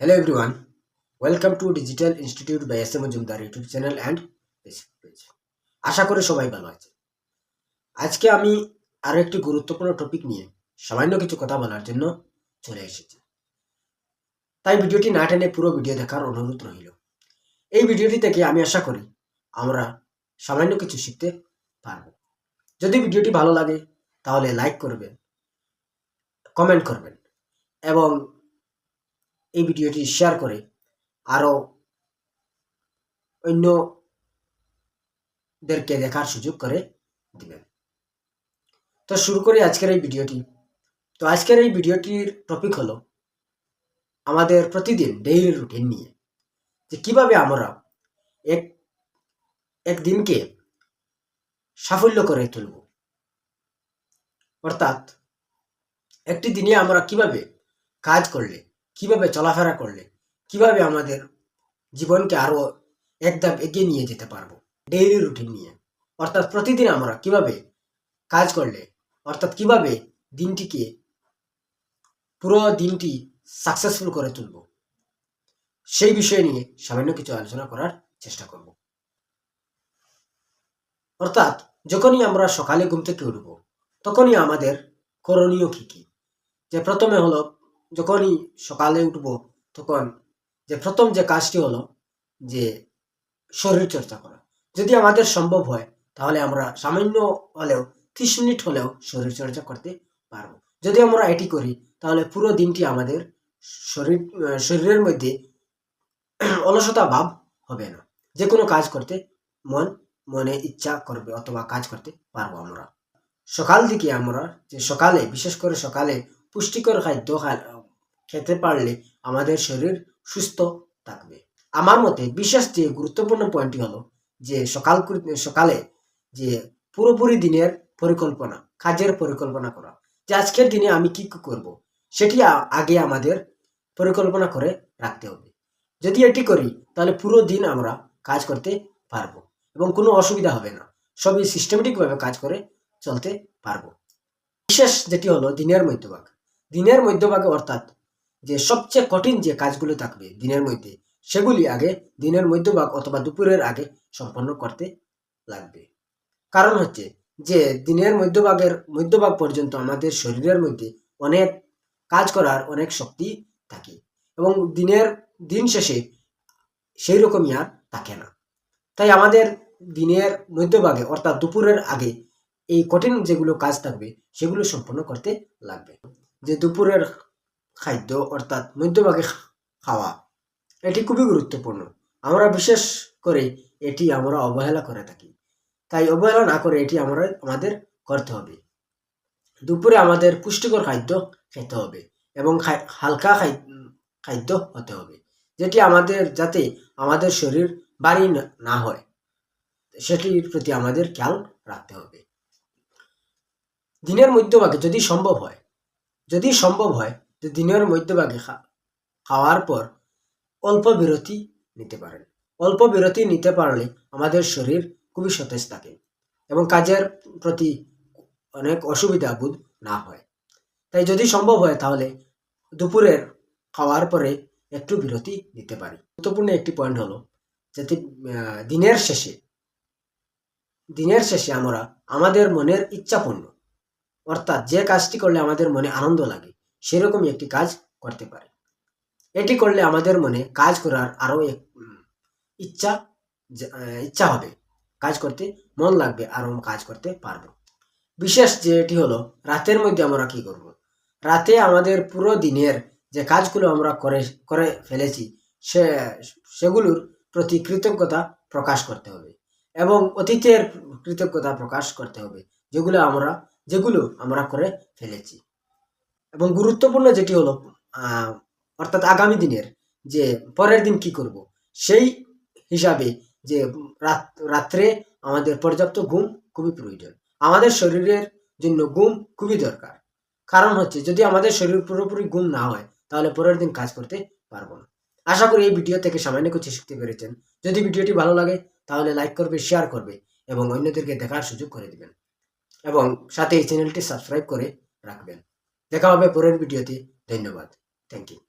Hello everyone, welcome to Digital Institute by M Majumdar YouTube channel and Facebook page আশা করি সবাই ভালো আছে আজকে আমি আরও একটি গুরুত্বপূর্ণ টপিক নিয়ে সামান্য কিছু কথা বলার জন্য চলে এসেছি। তাই ভিডিওটি না টেনে পুরো ভিডিও দেখার অনুরোধ রইল। এই ভিডিওটি থেকে আমি আশা করি আমরা সামান্য কিছু শিখতে পারব। যদি ভিডিওটি ভালো লাগে তাহলে লাইক করবেন কমেন্ট করবেন এবং এই ভিডিওটি শেয়ার করে। আরও অন্যদেরকে দেখার সুযোগ করে দিবেন। তো শুরু করি আজকের এই ভিডিওটি। তো আজকের এই ভিডিওটির টপিক হলো আমাদের প্রতিদিন ডেইলি রুটিন নিয়ে। যে কীভাবে আমরা এক, একদিনকে সাফল্য করে তুলব। অর্থাৎ একটি দিনে আমরা কীভাবে কাজ করলে কীভাবে চলাফেরা করলে, কীভাবে আমাদের জীবনকে আরও এক ধাপ এগিয়ে নিয়ে যেতে পারব ডেইলি রুটিন নিয়ে। অর্থাৎ প্রতিদিন আমরা কীভাবে কাজ করলে, অর্থাৎ কীভাবে দিনটিকে, পুরো দিনটি সাকসেসফুল করে তুলব, সেই বিষয় নিয়ে সামান্য কিছু আলোচনা করার চেষ্টা করব। অর্থাৎ যখনই আমরা সকালে ঘুম থেকে উঠব, তখনই আমাদের করণীয় কি কি? যে প্রথমে হলো যখনই সকালে উঠব, তখন যে প্রথম যে কাজটি হলো যে শরীর চর্চা করা। যদি আমাদের সম্ভব হয়, তাহলে আমরা সামান্য হলেও ত্রিশ মিনিট হলেও শরীর চর্চা করতে পারব। যদি আমরা এটি করি, তাহলে পুরো দিনটি আমাদের শরীর, শরীরের মধ্যে অলসতা ভাব হবে না। যে কোনো কাজ করতে মন, মনে ইচ্ছা করবে অথবা কাজ করতে পারব আমরা। সকাল দিকে আমরা যে সকালে, বিশেষ করে সকালে পুষ্টিকর খাদ্য খেতে পারলে আমাদের শরীর সুস্থ থাকবে। আমার মতে বিশেষ যে গুরুত্বপূর্ণ পয়েন্টটি হলো যে সকাল সকালে যে পুরোপুরি দিনের পরিকল্পনা, কাজের পরিকল্পনা করা। যে আজকের দিনে আমি কি করব, সেটি আগে আমাদের পরিকল্পনা করে রাখতে হবে। যদি এটি করি, তাহলে পুরো দিন আমরা কাজ করতে পারব এবং কোনো অসুবিধা হবে না। সবই সিস্টেমেটিকভাবে কাজ করে চলতে পারব। বিশেষ যেটি হলো দিনের মধ্যভাগ। দিনের মধ্যভাগে অর্থাৎ যে সবচেয়ে কঠিন যে কাজগুলো থাকবে দিনের মধ্যে, সেগুলি আগে দিনের মধ্যভাগ অথবা দুপুরের আগে সম্পন্ন করতে লাগবে। কারণ হচ্ছে যে দিনের মধ্যভাগের, মধ্যভাগ পর্যন্ত আমাদের শরীরের মধ্যে অনেক কাজ করার অনেক শক্তি থাকে এবং দিনের দিন শেষে সেই রকমই আর থাকে না। তাই আমাদের দিনের মধ্যভাগে অর্থাৎ দুপুরের আগে এই কঠিন যেগুলো কাজ থাকবে, সেগুলো সম্পন্ন করতে লাগবে। যে দুপুরের খাদ্য অর্থাৎ মধ্যভাগে খাওয়া, এটি খুবই গুরুত্বপূর্ণ। আমরা বিশেষ করে এটি আমরা অবহেলা করে থাকি। তাই অবহেলা না করে এটি আমরা আমাদের করতে হবে। দুপুরে আমাদের পুষ্টিকর খাদ্য খেতে হবে এবং হালকা খাদ্য হতে হবে, যেটি আমাদের যাতে আমাদের শরীর বাড়ি না হয়। সেটির প্রতি আমাদের খেয়াল রাখতে হবে। দিনের মধ্যভাগে যদি সম্ভব হয় যদি সম্ভব হয় যে দিনের মধ্যভাগে খাওয়ার পর অল্প বিরতি নিতে পারেন। অল্প বিরতি নিতে পারলে আমাদের শরীর খুবই সতেজ থাকে এবং কাজের প্রতি অনেক অসুবিধা বোধ না হয়। তাই যদি সম্ভব হয় তাহলে দুপুরের খাওয়ার পরে একটু বিরতি নিতে পারি। গুরুত্বপূর্ণ একটি পয়েন্ট হলো যাতে দিনের শেষে দিনের শেষে আমরা, আমাদের মনের ইচ্ছাপূর্ণ, অর্থাৎ যে কাজটি করলে আমাদের মনে আনন্দ লাগে সেরকমই একটি কাজ করতে পারে। এটি করলে আমাদের মনে কাজ করার আরও এক ইচ্ছা ইচ্ছা হবে। কাজ করতে মন লাগবে, আরও কাজ করতে পারব। বিশেষ যে এটি হলো, রাতের মধ্যে আমরা কি করব। রাতে আমাদের পুরো দিনের যে কাজগুলো আমরা করে করে ফেলেছি, সে, সেগুলোর প্রতি কৃতজ্ঞতা প্রকাশ করতে হবে এবং অতীতের কৃতজ্ঞতা প্রকাশ করতে হবে, যেগুলো আমরা যেগুলো আমরা করে ফেলেছি। এবং গুরুত্বপূর্ণ যেটি হলো অর্থাৎ আগামী দিনের যে পরের দিন কি করব, সেই হিসাবে যে রাত্রে আমাদের পর্যাপ্ত ঘুম খুবই প্রয়োজন। আমাদের শরীরের জন্য ঘুম খুবই দরকার। কারণ হচ্ছে, যদি আমাদের শরীর পুরোপুরি ঘুম না হয়, তাহলে পরের দিন কাজ করতে পারব না। আশা করি এই ভিডিও থেকে সামান্য কিছু শিখতে পেরেছেন। যদি ভিডিওটি ভালো লাগে, তাহলে লাইক করবে, শেয়ার করবে এবং অন্যদেরকে দেখার সুযোগ করে দিবেন। এবং সাথে এই চ্যানেলটি সাবস্ক্রাইব করে রাখবেন। দেখা হবে পরের ভিডিওতে। ধন্যবাদ। Thank you